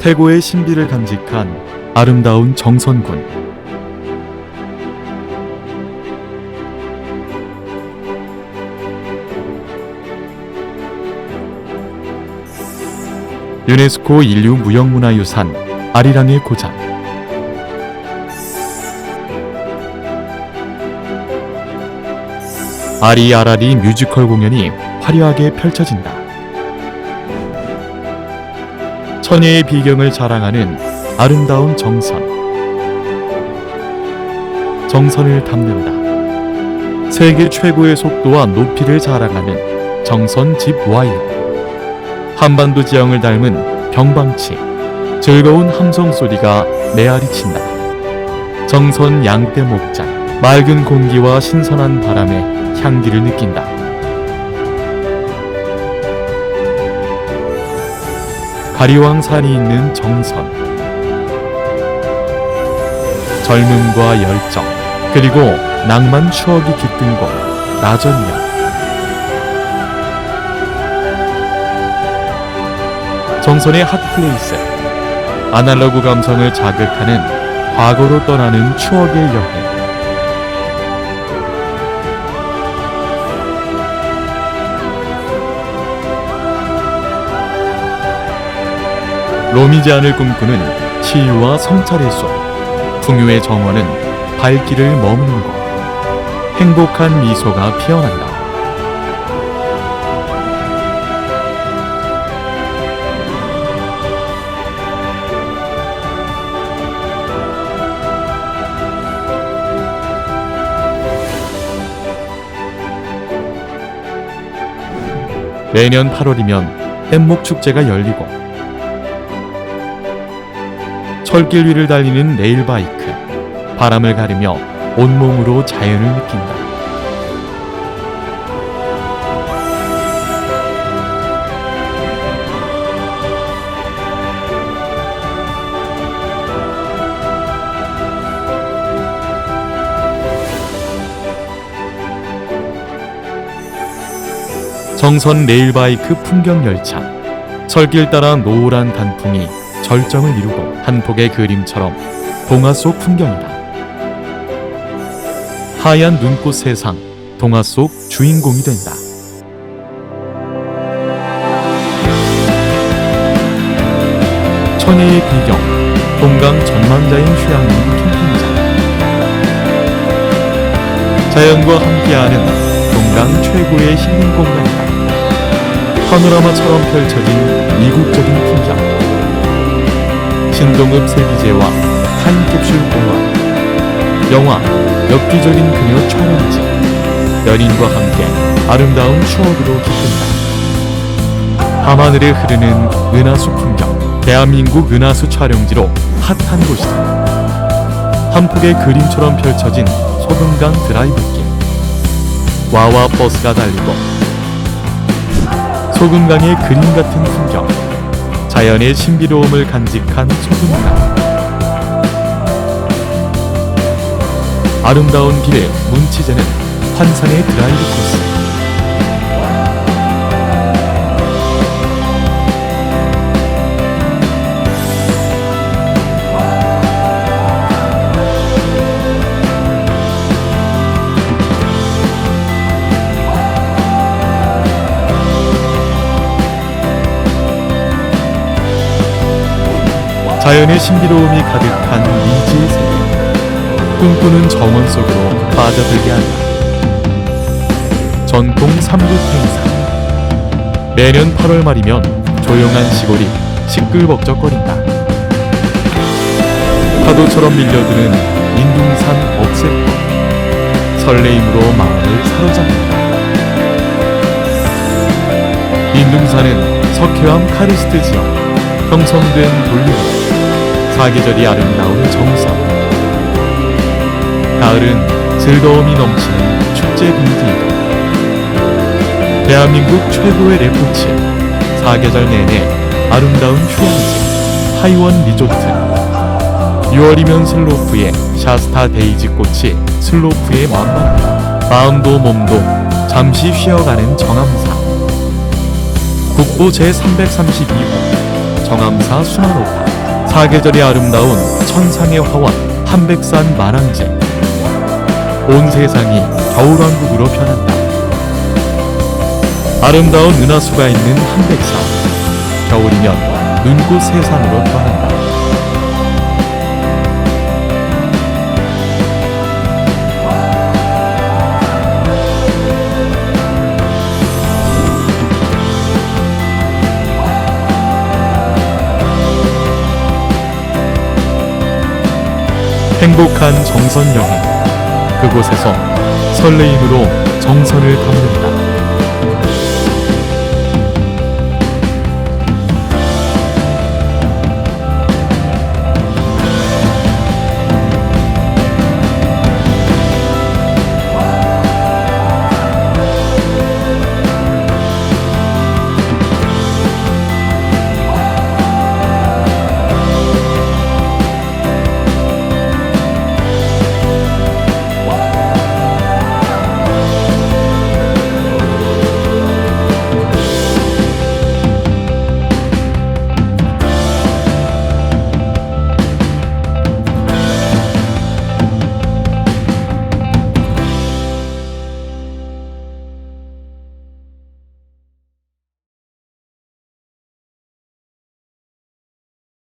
태고의 신비를 간직한 아름다운 정선군. 유네스코 인류 무형문화유산 아리랑의 고장. 아리아라리 뮤지컬 공연이 화려하게 펼쳐진다. 천혜의 비경을 자랑하는 아름다운 정선. 정선을 담는다. 세계 최고의 속도와 높이를 자랑하는 정선 집 와이어. 한반도 지형을 닮은 병방치. 즐거운 함성 소리가 메아리친다. 정선 양떼 목장. 맑은 공기와 신선한 바람에 향기를 느낀다. 가리왕산이 있는 정선. 젊음과 열정, 그리고 낭만 추억이 깃든 곳, 나전역. 정선의 핫플레이스. 아날로그 감성을 자극하는 과거로 떠나는 추억의 여행. 로미지 안을 꿈꾸는 치유와 성찰의 속 풍요의 정원은 발길을 머무는 곳 행복한 미소가 피어난다. 매년 8월이면 뗏목 축제가 열리고 철길 위를 달리는 레일바이크 바람을 가르며 온몸으로 자연을 느낀다. 정선 레일바이크 풍경 열차 철길 따라 노란 단풍이 절정을 이루고 한 폭의 그림처럼 동화 속 풍경이다. 하얀 눈꽃 세상, 동화 속 주인공이 된다. 천혜의 비경, 동강 전망자인 휴양림 캠핑장. 자연과 함께하는 동강 최고의 힐링 공간이다. 파노라마처럼 펼쳐진 이국적인 풍경. 신동엽 세기제와 타임캡슐 공원 영화 엽기적인 그녀 촬영지 연인과 함께 아름다운 추억으로 깃든다. 밤하늘에 흐르는 은하수 풍경 대한민국 은하수 촬영지로 핫한 곳이다. 한 폭의 그림처럼 펼쳐진 소금강 드라이브길. 와와 버스가 달리고 소금강의 그림 같은 풍경 자연의 신비로움을 간직한 소금강 아름다운 길에 문치제는 환상의 드라이브 코스 자연의 신비로움이 가득한 미지의 세계 꿈꾸는 정원 속으로 빠져들게 한다. 전통 삼국 행사 매년 8월 말이면 조용한 시골이 시끌벅적거린다. 파도처럼 밀려드는 인둥산 억새꽃 설레임으로 마음을 사로잡는다. 인둥산은 석회암 카르스트 지역 형성된 돌리로 사계절이 아름다운 정선 가을은 즐거움이 넘치는 축제 분위기이다. 대한민국 최고의 레포츠. 사계절 내내 아름다운 휴양지. 하이원 리조트. 6월이면 슬로프에 샤스타 데이지 꽃이 슬로프에 만만해 마음도 몸도 잠시 쉬어가는 정암사. 국보 제332호 정암사 수만호파 사계절이 아름다운 천상의 화원 한백산 만항제 온 세상이 겨울왕국으로 변한다. 아름다운 은하수가 있는 한백산. 겨울이면 눈꽃 세상으로 변한다 행복한 정선 여행. 그곳에서 설레임으로 정선을 담는다